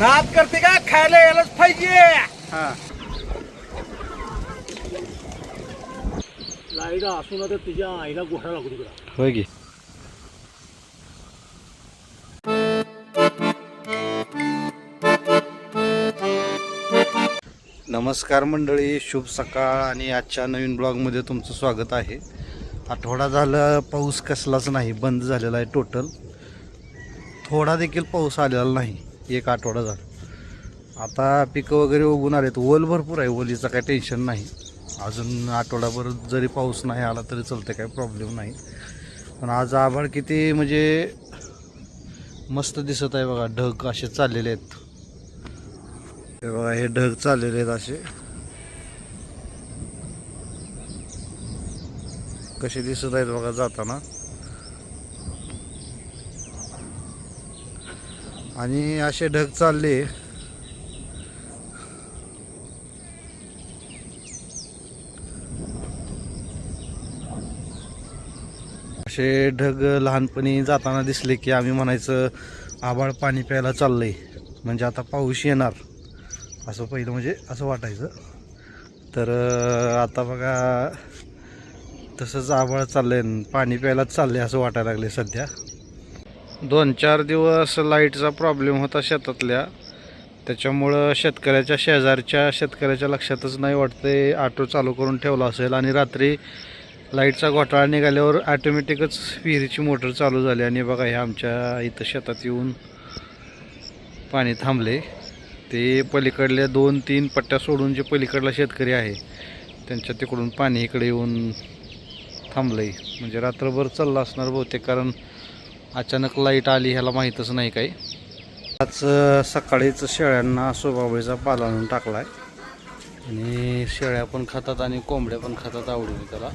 नाद करते का? खायला यायलाच पाहिजे. हा. लाईला असू ना तर तुझ्या आईला गोठा लागू तिकडा. होय की. नमस्कार मंडळी शुभ सकाळ आणि आजच्या नवीन ब्लॉगमध्ये तुमचं स्वागत आहे. आठवडा झाला पाऊस कसलाच नाही बंद झालेला आहे टोटल. थोडा देखील पाऊस आलेला नाही. एक आठवडा झाला. आता पिकं वगैरे उगून आलेत. ओल भरपूर आहे. ओलीचं काही टेन्शन नाही. अजून आठवडाभर जरी पाऊस नाही आला तरी चालते काही प्रॉब्लेम नाही. पण आज आभाळ किती म्हणजे मस्त दिसत आहे बघा. ढग असे चाललेले आहेत. हे बघा हे ढग चाललेले आहेत असे. कसे दिसत आहेत बघा जाताना. आणि असे ढग चालले. असे ढग लहानपणी जाताना दिसले की आम्ही म्हणायचं आबाळ पाणी प्यायला चाललंय. म्हणजे आता पाऊस येणार. असं पहिलं म्हणजे असं वाटायचं. तर आता बघा तसंच आबाळ चाललंय पाणी प्यायलाच चाललंय असं वाटायला लागले सध्या. दोन चार दिवस लाईटचा प्रॉब्लेम होता शेतातल्या. त्याच्यामुळं शेतकऱ्याच्या शेजारच्या शेतकऱ्याच्या लक्षातच नाही वाटते ऑटो चालू करून ठेवला असेल आणि रात्री लाईटचा घोटाळा निघाल्यावर ॲटोमॅटिकच विहिरीची मोटर चालू झाली आणि बघा हे आमच्या इथं शेतात येऊन पाणी थांबले. ते पलीकडल्या दोन तीन पट्ट्या सोडून जे पलीकडला शेतकरी आहे त्यांच्या तिकडून पाणी इकडे येऊन थांबलंय. म्हणजे रात्रभर चाललं असणार बहुतेक कारण अचानक लाइट आली ह्याला माहीतच नाही काही. आज सकाळीच शेळ्यांना सोबाबळीचा पाला आणून टाकला आहे आणि शेळ्या पण खातात आणि कोंबड्या पण खातात आवडून त्याला.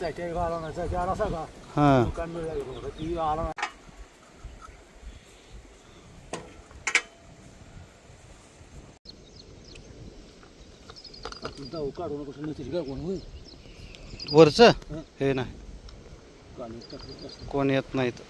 चाट्या आला आला सगळा हां दुकान ती आला काढून कसं नसेल का कोण वरचं? हे नाही. कोण येत नाहीत.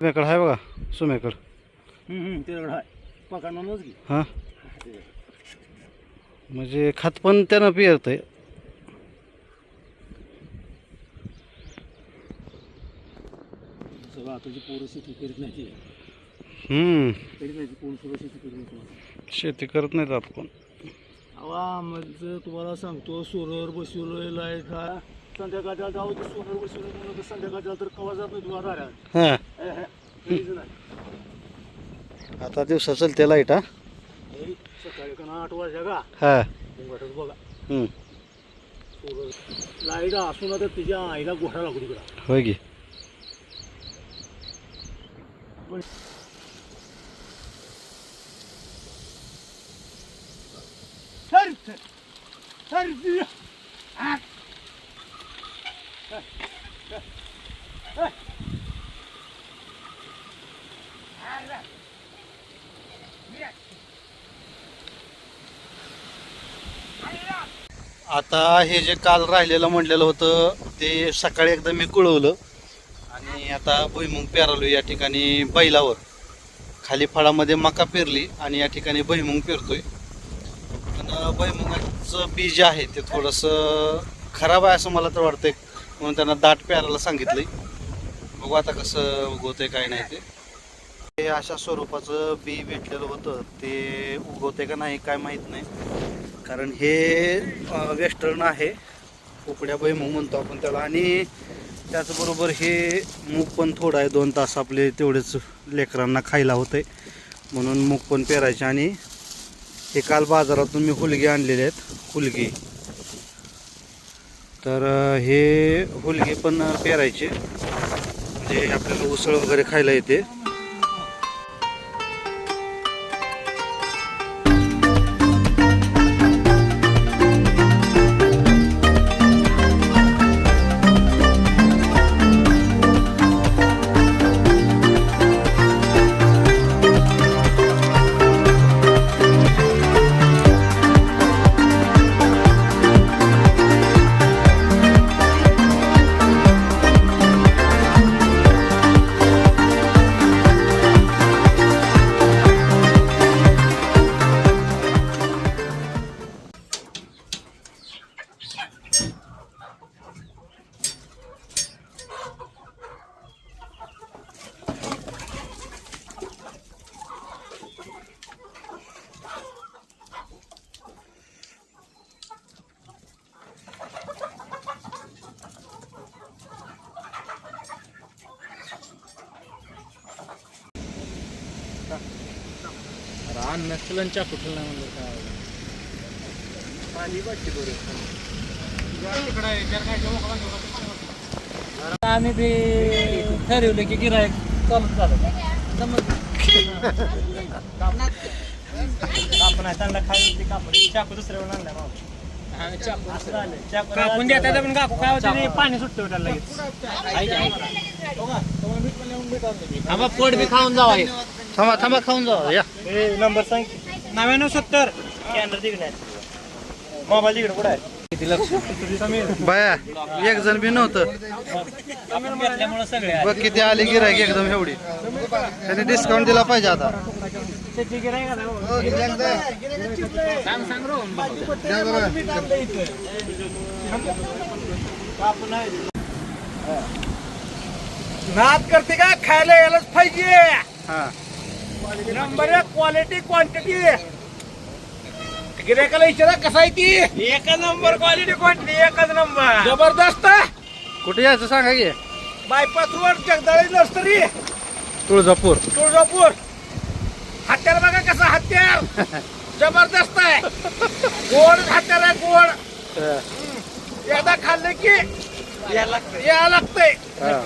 सुमेकड आहे बघा सुमेकड आहे. हां? म्हणजे खात पण त्यानं पिरतंय सगळं आताची पोरं शेती करीत नाही ती. हम्म. करीत नाही ती पोरं सगळं शेती करीत नाही शेती करत नाहीत आता कोण. अवा म्हणजे तुम्हाला सांगतो सोलर बसवलोय लाइट हा. संध्याकाळच्या जाऊ सोलर बसवलं तर संध्याकाळच्या तर कवा जात नाही तुम्हाला आता दिवसा चलते लाइट हा सकाळी आठ वाजता का हां. बघा लाइट तर तिच्या आईला गोठा लागू तिकडं. होय की. आता हे जे काल राहिलेलं म्हणलेलं होतं ते सकाळी एकदा मी कुळवलं. आणि आता भुईमुंग पेरालो या ठिकाणी बैलावर. खाली फळामध्ये मका पेरली आणि या ठिकाणी भुईमुंग पेरतोय. पण भुईमुगाचं बी जे आहे ते थोडंसं खराब आहे असं मला तर वाटतंय. म्हणून त्यांना दाट पेरायला सांगितलंय. बघू आता कसं उगवतंय काय नाही ते. हे अशा स्वरूपाचं बी भेटलेलं होतं. ते उगवते का नाही काय माहीत नाही. कारण हे वेस्टर्न आहे. उकड्या भुईमूग म्हणतो आपण त्याला. आणि त्याचबरोबर हे मूग पण थोडं आहे. दोन तास आपले तेवढेच लेकरांना खायला होते म्हणून मूग पण पेरायचे. आणि हे काल बाजारातून मी हुलगे आणलेले आहेत. हुलगी. तर हे हुलगे पण पेरायचे. म्हणजे आपल्याला उसळ वगैरे खायला येते. चाकू ठेवला म्हणलं काय आम्ही बी ठरवलं की गिरायक झालं. खायला ते कापून. चाकू देतात पण काकू काय होतं पाणी सुटतं त्याला लगेच. पोट बी खाऊन जावा थांबा थांबा खाऊन जावा या. नंबर सांग नव्याण्णव सत्तर. कॅनर तिकडे मोबाईल तिकडे कुठे आहे? किती लक्ष? समीर बाया एक जण बी नव्हतं. बघ किती आली गिरायक एकदम एवढी. त्यांनी डिस्काउंट दिला पाहिजे आता. नाद करते का? खायला यायलाच पाहिजे. हा. नंबर एक क्वालिटी क्वांटिटी गिरायकाला विचारा कसा आहे ती? एक नंबर क्वालिटी क्वांटिटी एकच नंबर जबरदस्त. कुठे यायचं सांगा की? Bypass road Jagdali nursery Tuljapur. Tuljapur. हत्यार बघा कसा हत्यार. जबरदस्त आहे. गोड हत्यार आहे गोड. एकदा खाल्लं की या लागतंय. हा.